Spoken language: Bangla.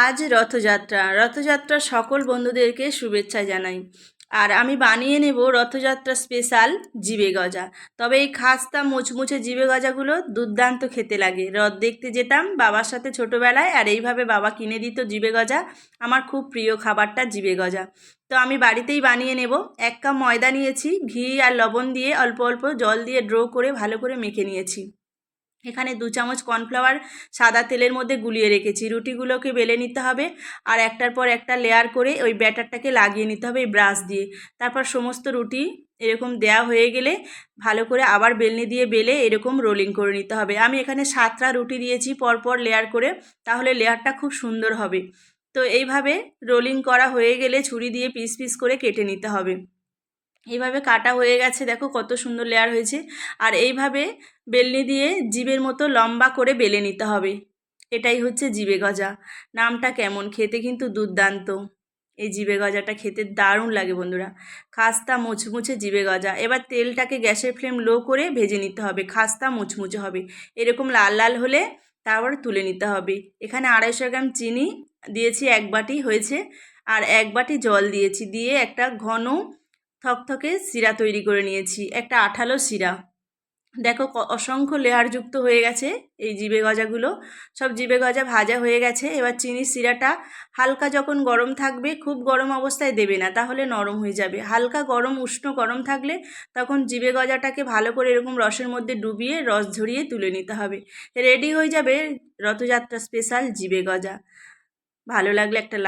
আজ রথযাত্রা। রথযাত্রা সকল বন্ধুদেরকে শুভেচ্ছা জানাই। আর আমি বানিয়ে নেব রথযাত্রা স্পেশাল জিবে গজা। তবে এই খাস্তা মুচমুচে জিবে গজাগুলো দুর্দান্ত খেতে লাগে। রথ দেখতে যেতাম বাবার সাথে ছোটোবেলায়, আর এইভাবে বাবা কিনে দিত জিবে গজা। আমার খুব প্রিয় খাবারটা জিবে গজা। তো আমি বাড়িতেই বানিয়ে নেব। এক কাপ ময়দা নিয়েছি, ঘি আর লবণ দিয়ে অল্প অল্প জল দিয়ে ড্রো করে ভালো করে মেখে নিয়েছি। এখানে দু চামচ কর্নফ্লাওয়ার সাদা তেলের মধ্যে গুলিয়ে রেখেছি। রুটিগুলোকে বেলে নিতে হবে আর একটার পর একটা লেয়ার করে ওই ব্যাটারটাকে লাগিয়ে নিতে হবে এই ব্রাশ দিয়ে। তারপর সমস্ত রুটি এরকম দেয়া হয়ে গেলে ভালো করে আবার বেলনি দিয়ে বেলে এরকম রোলিং করে নিতে হবে। আমি এখানে সাতটা রুটি দিয়েছি, পরপর লেয়ার করে, তাহলে লেয়ারটা খুব সুন্দর হবে। তো এইভাবে রোলিং করা হয়ে গেলে ছুরি দিয়ে পিস পিস করে কেটে নিতে হবে। এইভাবে কাটা হয়ে গেছে, দেখো কত সুন্দর লেয়ার হয়েছে। আর এইভাবে বেলনি দিয়ে জিবের মতো লম্বা করে বেলে নিতে হবে। এটাই হচ্ছে জিবে গজা। নামটা কেমন? খেতে কিন্তু দুর্দান্ত। এই জিবে গজাটা খেতে দারুণ লাগে বন্ধুরা। খাস্তা মুচমুচে জিবে গজা। এবার তেলটাকে গ্যাসের ফ্লেম লো করে ভেজে নিতে হবে। খাস্তা মুচমুচে হবে। এরকম লাল লাল হলে তারপর তুলে নিতে হবে। এখানে আড়াইশো গ্রাম চিনি দিয়েছি, এক বাটি হয়েছে। আর এক বাটি জল দিয়েছি। দিয়ে একটা ঘন থকথকে শিরা তৈরি করে নিয়েছি, একটা আঠালো শিরা। দেখো অসংখ্য লেয়ারযুক্ত হয়ে গেছে এই জিবে গজাগুলো। সব জিবে গজা ভাজা হয়ে গেছে, এবার চিনির শিরাটা হালকা যখন গরম থাকবে, খুব গরম অবস্থায় দেবে না, তাহলে নরম হয়ে যাবে। হালকা গরম, উষ্ণ গরম থাকলে তখন জিবে গজাটাকে ভালো করে এরকম রসের মধ্যে ডুবিয়ে, রস ঝরিয়ে তুলে নিতে হবে। রেডি হয়ে যাবে রথযাত্রা স্পেশাল জিবে গজা। ভালো লাগলে একটা